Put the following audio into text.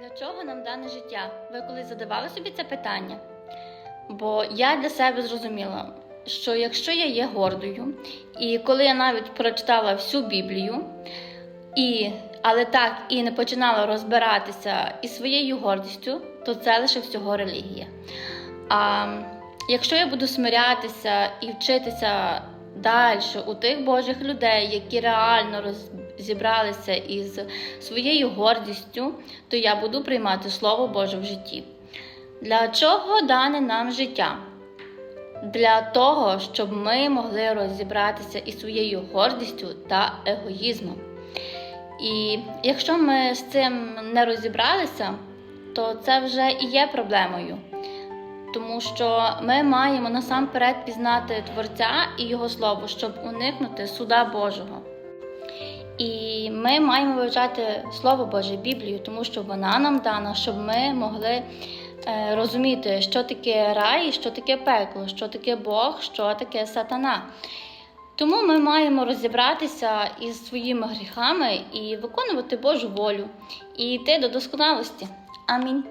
Для чого нам дане життя? Ви коли задавали собі це питання? Бо я для себе зрозуміла, що якщо я є гордою, і коли я навіть прочитала всю Біблію, і, але так і не починала розбиратися із своєю гордістю, то це лише всього релігія. А якщо я буду смирятися і вчитися далі у тих Божих людей, які реально розібралися із своєю гордістю, то я буду приймати Слово Боже в житті. Для чого дане нам життя? Для того, щоб ми могли розібратися із своєю гордістю та егоїзмом. І якщо ми з цим не розібралися, то це вже і є проблемою. Тому що ми маємо насамперед пізнати Творця і Його Слово, щоб уникнути суда Божого. І ми маємо вивчати Слово Боже, Біблію, тому що вона нам дана, щоб ми могли е, розуміти, що таке рай, що таке пекло, що таке Бог, що таке сатана. Тому ми маємо розібратися із своїми гріхами і виконувати Божу волю, і йти до досконалості. Амінь.